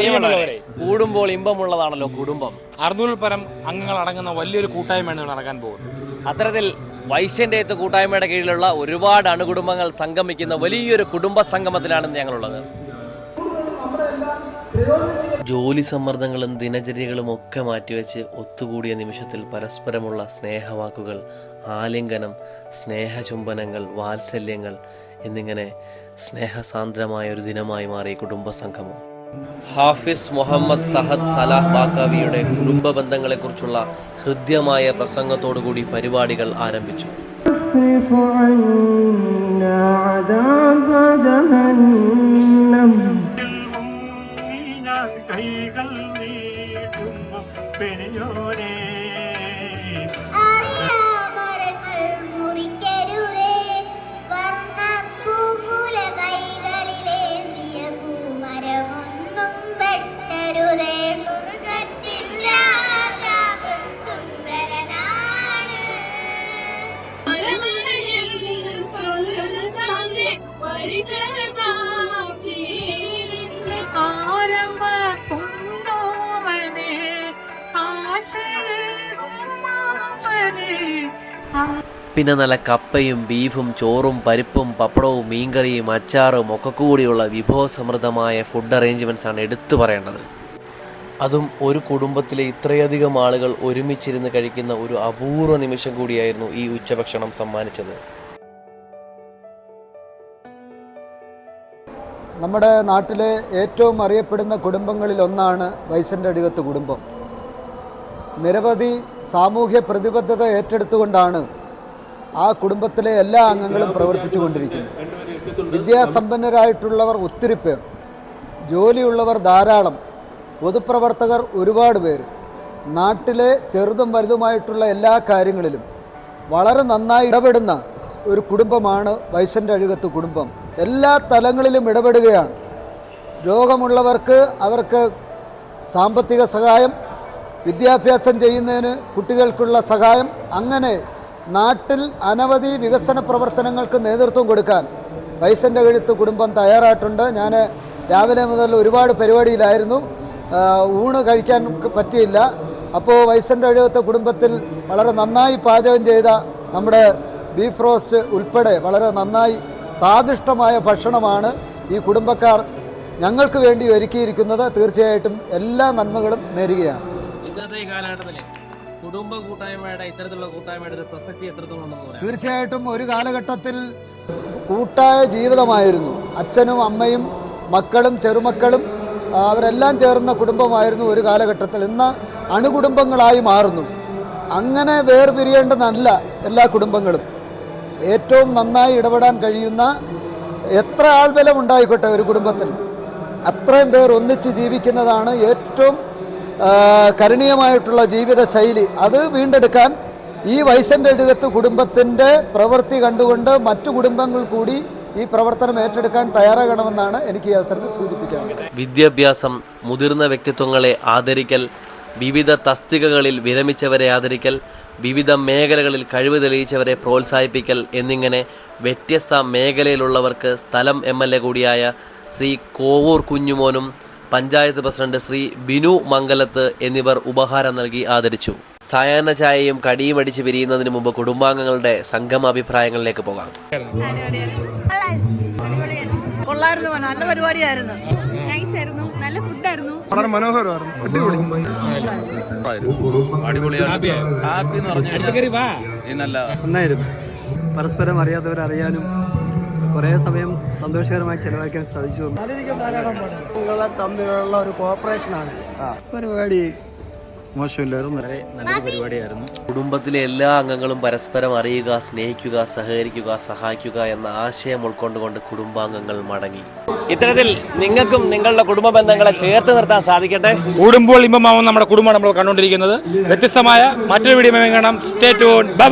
പ്രിയമുള്ളവരെ കൂടുമ്പോൾ ഇമ്പമുള്ളതാണല്ലോ കുടുംബം. അറുന്നൂറിൽ പരം അംഗങ്ങൾ അടങ്ങുന്ന വലിയൊരു കൂട്ടായ്മയാണ് നടക്കാൻ പോകുന്നത്. അത്തരത്തിൽ വൈശ്യന്റേത്ത് കൂട്ടായ്മയുടെ കീഴിലുള്ള ഒരുപാട് അണുകുടുംബങ്ങൾ സംഗമിക്കുന്ന വലിയൊരു കുടുംബ സംഗമത്തിലാണ് ഞങ്ങളുള്ളത്. ജോലി സമ്മർദ്ദങ്ങളും ദിനചര്യകളും ഒക്കെ മാറ്റിവെച്ച് ഒത്തുകൂടിയ നിമിഷത്തിൽ പരസ്പരമുള്ള സ്നേഹവാക്കുകൾ ആലിംഗനം സ്നേഹചുംബനങ്ങൾ വാത്സല്യങ്ങൾ എന്നിങ്ങനെ സ്നേഹസാന്ദ്രമായ ഒരു ദിനമായി മാറി കുടുംബ സംഗമം ഹാഫിസ് മുഹമ്മദ് സഹദ് സലാഹ് ബാക്കാവിയുടെ കുടുംബ ബന്ധങ്ങളെക്കുറിച്ചുള്ള ഹൃദ്യമായ പ്രസംഗത്തോടുകൂടി പരിപാടികൾ ആരംഭിച്ചു. പിന്നെ നല്ല കപ്പയും ബീഫും ചോറും പരിപ്പും പപ്പടവും മീൻകറിയും അച്ചാറും ഒക്കെ കൂടിയുള്ള വിഭവസമൃദ്ധമായ ഫുഡ് അറേഞ്ച്മെന്റ്സ് ആണ് എടുത്തു പറയേണ്ടത്. അതും ഒരു കുടുംബത്തിലെ ഇത്രയധികം ആളുകൾ ഒരുമിച്ചിരുന്ന് കഴിക്കുന്ന ഒരു അപൂർവ നിമിഷം കൂടിയായിരുന്നു ഈ ഉച്ചഭക്ഷണം സമ്മാനിച്ചത്. നമ്മുടെ നാട്ടിലെ ഏറ്റവും അറിയപ്പെടുന്ന കുടുംബങ്ങളിൽ ഒന്നാണ് വൈസന്റെ അടികത്ത് കുടുംബം. നിരവധി സാമൂഹ്യ പ്രതിബദ്ധത ഏറ്റെടുത്തുകൊണ്ടാണ് ആ കുടുംബത്തിലെ എല്ലാ അംഗങ്ങളും പ്രവർത്തിച്ചു കൊണ്ടിരിക്കുന്നത് വിദ്യാസമ്പന്നരായിട്ടുള്ളവർ ഒത്തിരി പേർ ജോലിയുള്ളവർ ധാരാളം പൊതുപ്രവർത്തകർ ഒരുപാട് പേര്. നാട്ടിലെ ചെറുതും വലുതുമായിട്ടുള്ള എല്ലാ കാര്യങ്ങളിലും വളരെ നന്നായി ഇടപെടുന്ന ഒരു കുടുംബമാണ് വൈസന്റെ അഴുകത്ത് കുടുംബം. എല്ലാ തലങ്ങളിലും ഇടപെടുകയാണ്. രോഗമുള്ളവർക്ക് അവർക്ക് സാമ്പത്തിക സഹായം വിദ്യാഭ്യാസം ചെയ്യുന്നതിന് കുട്ടികൾക്കുള്ള സഹായം അങ്ങനെ നാട്ടിൽ അനവധി വികസന പ്രവർത്തനങ്ങൾക്ക് നേതൃത്വം കൊടുക്കാൻ വൈസന്റെ എഴുത്ത് കുടുംബം തയ്യാറായിട്ടുണ്ട്. ഞാൻ രാവിലെ മുതൽ ഒരുപാട് പരിപാടിയിലായിരുന്നു. ഊണ് കഴിക്കാൻ പറ്റിയില്ല. അപ്പോൾ വൈസന്റെ എഴുത്ത് കുടുംബത്തിൽ വളരെ നന്നായി പാചകം ചെയ്ത നമ്മുടെ ബീഫ് റോസ്റ്റ് ഉൾപ്പെടെ വളരെ നന്നായി സ്വാദിഷ്ടമായ ഭക്ഷണമാണ് ഈ കുടുംബക്കാർ ഞങ്ങൾക്ക് വേണ്ടി ഒരുക്കിയിരിക്കുന്നത്. തീർച്ചയായിട്ടും എല്ലാ നന്മകളും നേരുകയാണ്. കാലഘട്ടത്തിലെ കുടുംബ കൂട്ടായ്മയുടെ ഇത്തരത്തിലുള്ള കൂട്ടായ്മയുടെ ഒരു പ്രസക്തി എത്രത്തോളം ഉണ്ടെന്ന് പറയാം? തീർച്ചയായിട്ടും ഒരു കാലഘട്ടത്തിൽ കൂട്ടായ ജീവിതമായിരുന്നു. അച്ഛനും അമ്മയും മക്കളും ചെറുമക്കളും അവരെല്ലാം ചേർന്ന കുടുംബമായിരുന്നു ഒരു കാലഘട്ടത്തിൽ. ഇന്ന് അണുകുടുംബങ്ങളായി മാറുന്നു. അങ്ങനെ വേർപിരിയേണ്ടതല്ല എല്ലാ കുടുംബങ്ങളും. ഏറ്റവും നന്നായി ഇടപെടാൻ കഴിയുന്ന എത്ര ആൾബലം ഉണ്ടായിക്കോട്ടെ ഒരു കുടുംബത്തിൽ അത്രയും പേർ ഒന്നിച്ച് ജീവിക്കുന്നതാണ് ഏറ്റവും കരണീയമായിട്ടുള്ള ജീവിത ശൈലി അത് വീണ്ടെടുക്കാൻ ഈ വൈസന്റെ എഴുകത്ത് കുടുംബത്തിന്റെ പ്രവൃത്തി കണ്ടുകൊണ്ട് മറ്റു കുടുംബങ്ങൾ കൂടി ഈ പ്രവർത്തനം ഏറ്റെടുക്കാൻ തയ്യാറാകണമെന്നാണ് എനിക്ക് ഈ അവസരത്തിൽ സൂചിപ്പിക്കാൻ വിദ്യാഭ്യാസം മുതിർന്ന വ്യക്തിത്വങ്ങളെ ആദരിക്കൽ വിവിധ തസ്തികകളിൽ വിരമിച്ചവരെ ആദരിക്കൽ വിവിധ മേഖലകളിൽ കഴിവ് തെളിയിച്ചവരെ പ്രോത്സാഹിപ്പിക്കൽ എന്നിങ്ങനെ വ്യത്യസ്ത മേഖലയിലുള്ളവർക്ക് സ്ഥലം എം എൽ എ കൂടിയായ ശ്രീ കോവൂർ കുഞ്ഞുമോനും പഞ്ചായത്ത് പ്രസിഡന്റ് ശ്രീ ബിനു മംഗലത്ത് എന്നിവർ ഉപഹാരം നൽകി ആദരിച്ചു. സായാഹ്ന ചായയും കടിയും അടിച്ച് പിരിയുന്നതിന് മുമ്പ് കുടുംബാംഗങ്ങളുടെ സംഗമ അഭിപ്രായങ്ങളിലേക്ക് പോകാം. കൊള്ളായിരുന്നു നല്ല പരിപാടിയായിരുന്നു. നൈസ് ആയിരുന്നു നല്ല ഫുഡായിരുന്നു. നന്നായിരുന്നു. പരസ്പരം അറിയാത്തവരെ അറിയാനും കുറേ സമയം സന്തോഷകരമായി ചെലവഴിക്കാൻ സാധിച്ചു. തമ്മിലുള്ള ഒരു കോപ്പറേഷനാണ് പരിപാടി മോശമില്ലായിരുന്നു. നല്ലൊരു പരിപാടിയായിരുന്നു. കുടുംബത്തിലെ എല്ലാ അംഗങ്ങളും പരസ്പരം അറിയുക സ്നേഹിക്കുക സഹകരിക്കുക സഹായിക്കുക എന്ന ആശയം ഉൾക്കൊണ്ടുകൊണ്ട് കുടുംബാംഗങ്ങൾ മടങ്ങി. ഇത്തരത്തിൽ നിങ്ങൾക്കും നിങ്ങളുടെ കുടുംബ ബന്ധങ്ങളെ ചേർത്ത് നിർത്താൻ സാധിക്കട്ടെ? കൂടുമ്പോൾ ഇമ്പമാവും നമ്മുടെ കുടുംബമാണ് നമ്മൾ കണ്ടുകൊണ്ടിരിക്കുന്നത്. വ്യത്യസ്തമായ മറ്റൊരു വീഡിയോ കാണാം. Stay tune by